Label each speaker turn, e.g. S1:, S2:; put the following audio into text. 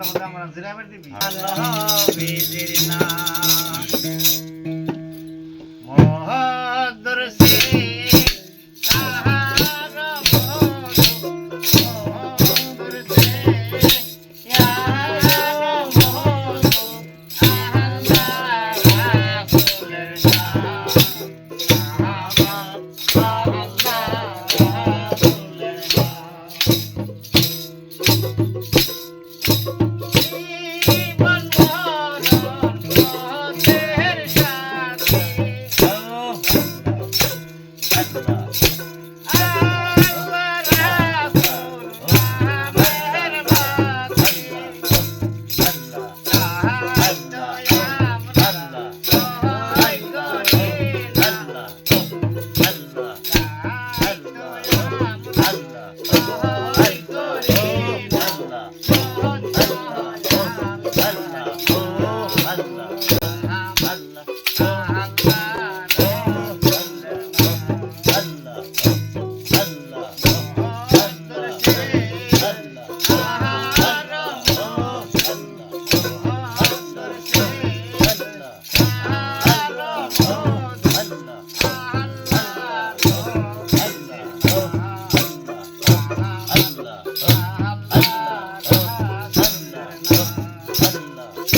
S1: আমরা জিরাবের দিবি? আল্লাহ বিজির না Thank you.